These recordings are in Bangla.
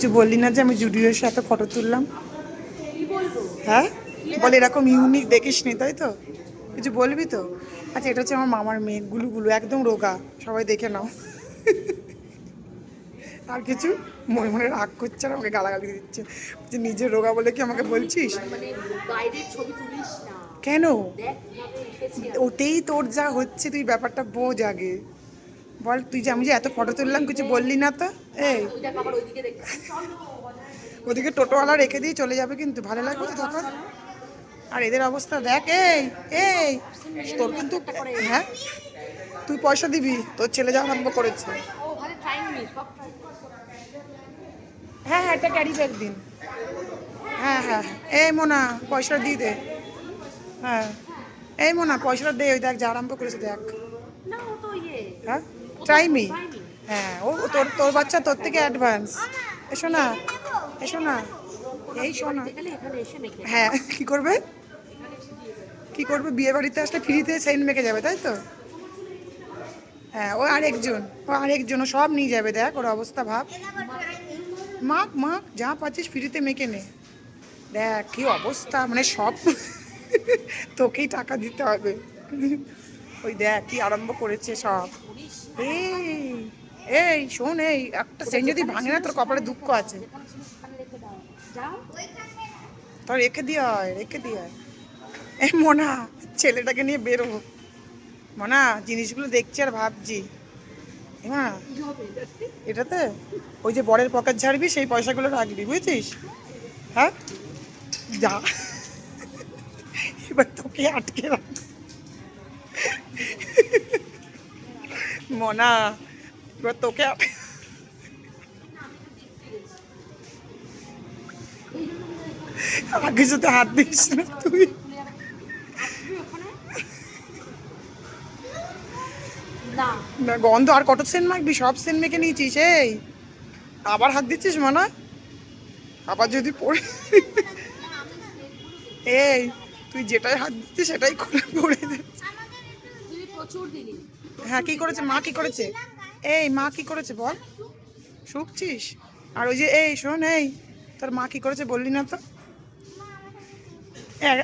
কিছু বললি না যে আমি জুডিওর সাথে ফটো তুললাম? হ্যাঁ? বলে এরকম ইউনিক দেখিস নি তাই তো? কিছু বলবি তো? আচ্ছা এটা হচ্ছে আমার মামার মেয়ে গুলু গুলু একদম রোগা। সবাই দেখে নাও। আর কিছু? মনে মনে রাগ করছে আর আমাকে গালাগালি দিচ্ছে। যে নিজের রোগা বলে কি আমাকে বলছিস? মানে কেন। ওতেই তোর যা হচ্ছে তুই ব্যাপারটা বোঝ আগে। বল তুই যে আমি যে এত ফটো তুললাম কিছু বললি না তো? এই। ওদিকে টোটোওয়ালা রেখে দিয়ে চলে যাবে কিন্তু ভালো লাগবে তো তখন আর এদের অবস্থা দেখ এই এই। তোর কিন্তু হ্যাঁ? তুই পয়সা দিবি তোর ছেলে যা আরম্ভ করেছে। হ্যাঁ হ্যাঁ এটা ক্যারি ব্যাগ দিন। হ্যাঁ হ্যাঁ এই মোনা পয়সা দিয়ে দে। হ্যাঁ। এই মোনা পয়সাটা দে ওই দেখ যা আরম্ভ করেছে দেখ। ইয়ে। হ্যাঁ? ট্রাই মি হ্যাঁ ও তোর তোর বাচ্চা তোর থেকে অ্যাডভান্স এসো না এসো না এই শোনা হ্যাঁ কি করবে? কি করবে? বিয়ে বাড়িতে আসলে ফ্রিতে সেন্ট মেখে যাবে, তাই তো? হ্যাঁ ও আরেকজন ও আরেকজন, ও সব নিয়ে যাবে, দেখ ওর অবস্থা, ভাব। মাখ মাখ, যা পাচ্ছিস ফ্রিতে মেখে নে। দেখ, কি অবস্থা মানে সব তোকেই টাকা দিতে হবে। ওই দেখ কি আরম্ভ করেছে সব। এই এই, শোন, এই, একটা সেন্ট যদি ভাঙে না, তোর কপালে দুঃখ আছে। ছিল রেখে দিয়ে হয় রেখে দিয়ে হয় এই মোনা, ছেলেটাকে নিয়ে বেরোবো মোনা, জিনিসগুলো দেখছি আর ভাবছি। হ্যাঁ? এটাতে? ওই যে বরের পকেট ঝাড়বি, সেই পয়সাগুলো রাখবি, বুঝেছিস? হ্যাঁ? যা। এবার তোকে আটকে রাখ মোনা এবার তোকে আগে সাথে হাত দিস না তুই। না, গন্ধ আর কত সেন্ট মাখবি? সব সেন্ট মেখে নিয়েছিস, এই। আবার হাত দিচ্ছিস, মানা? আবার যদি পড়ে এই, তুই যেটাই হাত দিচ্ছিস, সেটাই খুলে পড়ে দে। প্রচুর দিলি। হ্যাঁ কি করেছে? মা কি করেছে? এই মা কি করেছে বল? শুকছিস? আর ওই যে এই শোন এই তোর মা কি করেছে বললি না তো?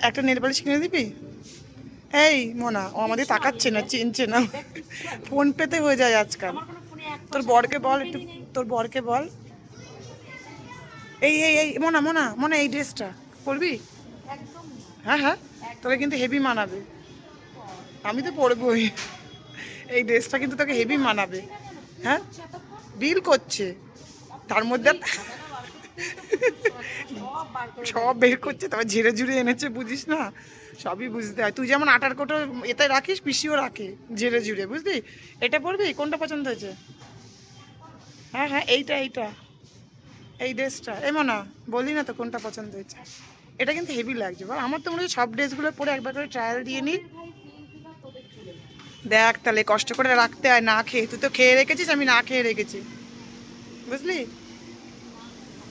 একটা নেল পালিশ কিনে দিবি? এই মোনা ও আমাদের তাকাচ্ছে না চিনছে না। ফোন পেতে হয়ে যায় আজকাল। তোর বরকে বল একটু তোর বরকে বল। এই এই এই মোনা মোনা মোনা এই ড্রেসটা পরবি? হ্যাঁ হ্যাঁ তোকে কিন্তু হেভি মানাবে। আমি তো পরবই। এই ড্রেসটা কিন্তু তোকে হেভি মানাবে। হ্যাঁ? বিল করছে। তার মধ্যে সব বার করছে তবে ঝেড়ে ঝুড়ে এনেছে, বুঝিস না? সবই বুঝতে হয়। তুই যেমন আটার কোটো এতে রাখিস, পিসিও রাখে ঝেড়ে ঝুড়ে বুঝলি? এটা পরবি? কোনটা পছন্দ হয়েছে? হ্যাঁ হ্যাঁ এইটা এইটা। এই ড্রেসটা। এমন না বলি না তো কোনটা পছন্দ হয়েছে। এটা কিন্তু হেভি লাগছে। বল, আমার তো মনে হয় সব ড্রেসগুলো পরে একবার করে ট্রায়াল দিয়ে নিই দেখ তাহলে কষ্ট করে রাখতে হয়, না খেয়ে। তুই তো খেয়ে রেখেছিস, আমি না খেয়ে রেখেছি। বুঝলি?